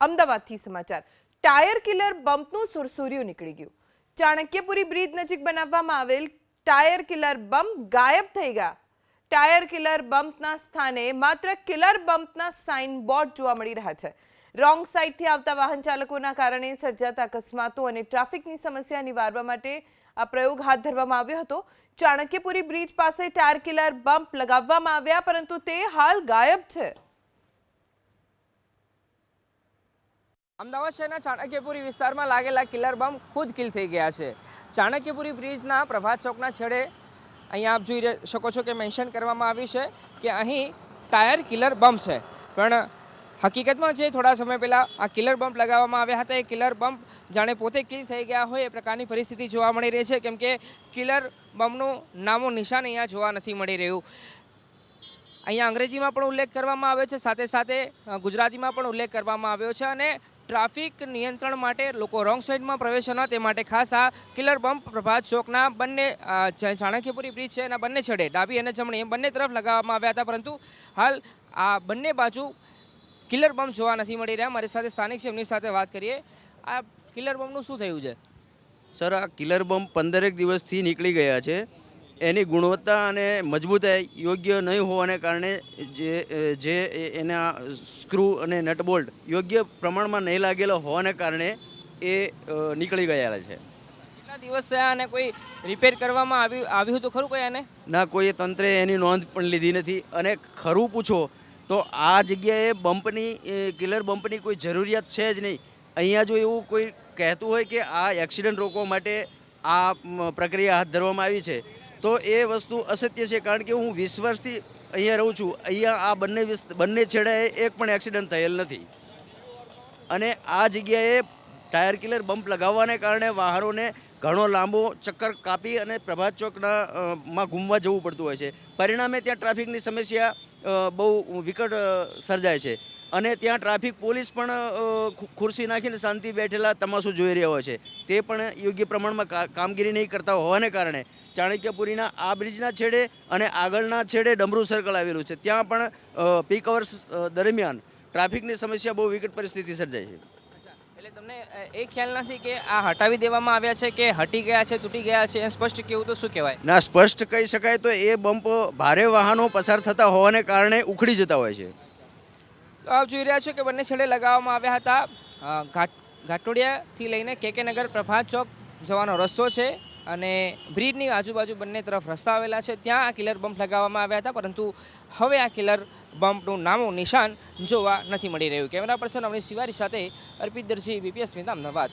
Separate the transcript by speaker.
Speaker 1: અમદાવાદથી સમાચાર. Tyre killer બમ્પનું સુરસુર્યું નીકળી ગયું. ચાણક્યપુરી બ્રિજ નજીક બનાવવામાં આવેલ ટાયર કિલર બમ્પ ગાયબ થઈ ગયા. ટાયર કિલર બમ્પના સ્થાને માત્ર કિલર બમ્પના સાઇન બોર્ડ જોવા મળી રહ્યા છે. રોંગ સાઈડથી આવતા વાહન ચાલકોના કારણે સર્જાતા અકસ્માતો અને ટ્રાફિકની સમસ્યા નિવારવા માટે આ પ્રયોગ હાથ ધરવામાં આવ્યો હતો. ચાણક્યપુરી બ્રિજ પાસે ટાયર કિલર બમ્પ લગાવવામાં આવ્યા, પરંતુ તે હાલ ગાયબ છે.
Speaker 2: અમદાવાદ શહેરના ચાણક્યપુરી વિસ્તારમાં લાગેલા કિલર બમ્બ ખુદ કિલ થઈ ગયા છે. ચાણક્યપુરી બ્રિજના પ્રભાત ચોકના છેડે અહીંયા આપ જોઈ શકો છો કે મેન્શન કરવામાં આવ્યું છે કે અહીં ટાયર કિલર બમ્પ છે. પણ હકીકતમાં જે થોડા સમય પહેલાં આ કિલર બમ્પ લગાવવામાં આવ્યા હતા, એ કિલર બમ્પ જાણે પોતે કિલ થઈ ગયા હોય એ પ્રકારની પરિસ્થિતિ જોવા મળી રહી છે, કેમ કે કિલર બમ્પનું નામો નિશાન અહીંયા જોવા નથી મળી રહ્યું. અહીંયા અંગ્રેજીમાં પણ ઉલ્લેખ કરવામાં આવ્યો છે, સાથે સાથે ગુજરાતીમાં પણ ઉલ્લેખ કરવામાં આવ્યો છે અને ટ્રાફિક નિયંત્રણ માટે લોકો રોંગ સાઈડમાં પ્રવેશ ન તે માટે ખાસ આ કિલર બમ્પ પ્રભાત ચોકના બંને ચાણક્યપુરી બ્રિજ છે એના બંને છેડે ડાબી અને જમણી એમ બંને તરફ લગાવવામાં આવ્યા હતા. પરંતુ હાલ આ બંને બાજુ કિલર બમ્પ જોવા નથી મળી રહ્યા. મારી સાથે સ્થાનિક છે. એમની સાથે વાત કરીએ. આ કિલર બમ્પનું શું થયું છે?
Speaker 3: સર, આ કિલર બમ્પ પંદરેક દિવસથી નીકળી ગયા છે. એની ગુણવત્તા અને મજબૂતાઈ યોગ્ય નહીં હોવાને કારણે જે જે એના સ્ક્રૂ અને નટબોલ્ટ યોગ્ય પ્રમાણમાં નહીં લાગેલા હોવાને કારણે એ નીકળી ગયેલા છે.
Speaker 2: દિવસ થયા અને કોઈ રિપેર કરવામાં આવ્યું આવ્યું હતું ખરું કોઈ એને
Speaker 3: ના કોઈ તંત્રે એની નોંધ પણ લીધી નથી. અને ખરું પૂછો તો આ જગ્યાએ બમ્પની કિલર બમ્પની કોઈ જરૂરિયાત છે જ નહીં. અહીંયા જો એવું કોઈ કહેતું હોય કે આ એક્સિડન્ટ રોકવા માટે આ પ્રક્રિયા હાથ ધરવામાં આવી છે તો એ વસ્તુ અસત્ય છે, કારણ કે હું વીસ વર્ષથી અહીંયા રહું છું. અહીંયા આ બંને બંને છેડાએ એક પણ એક્સિડન્ટ થયેલ નથી. અને આ જગ્યાએ ટાયર કિલર બમ્પ લગાવવાને કારણે વાહનોને ઘણો લાંબો ચક્કર કાપી અને પ્રભાત ચોકના માં ઘૂમવા જવું પડતું હોય છે. પરિણામે ત્યાં ટ્રાફિકની સમસ્યા બહુ વિકટ સર્જાય છે. અને ત્યાં ટ્રાફિક પોલીસ પણ ખુરશી નાખીને શાંતિ બેઠેલા તમાશો જોઈ રહ્યા હોય છે. તે પણ યોગ્ય પ્રમાણમાં કામગીરી નહીં કરતા હોવાને કારણે ચાણક્યપુરીના આ બ્રિજના છેડે અને આગળના છેડે ડમરૂ સર્કલ આવેલું છે. ત્યાં પણ પીક અવર્સ દરમિયાન ટ્રાફિકની સમસ્યા બહુ વિકટ પરિસ્થિતિ સર્જાય છે.
Speaker 2: એટલે તમને એ ખ્યાલ નથી કે આ હટાવી દેવામાં આવ્યા છે કે હટી ગયા છે તૂટી ગયા છે? એ સ્પષ્ટ કેવું તો શું કહેવાય?
Speaker 3: ના સ્પષ્ટ કહી શકાય તો એ બમ્પ ભારે વાહનો પસાર થતા હોવાને કારણે ઉખડી જતા હોય છે.
Speaker 2: આપ જોઈ રહ્યા છો કે બંને છેડે લગાવવામાં આવ્યા હતા. ઘાટ, ઘાટોડિયાથી લઈને કેકે નગર પ્રભાત ચોક જવાનો રસ્તો છે અને બ્રિજની આજુબાજુ બંને તરફ રસ્તા આવેલા છે. ત્યાં આ કિલર બમ્પ લગાવવામાં આવ્યા હતા, પરંતુ હવે આ કિલર બમ્પનું નામું નિશાન જોવા નથી મળી રહ્યું. કેમેરા પર્સન અમરીશ શિવારી સાથે અર્પિત દરજી, બીપીએસ અમદાવાદ.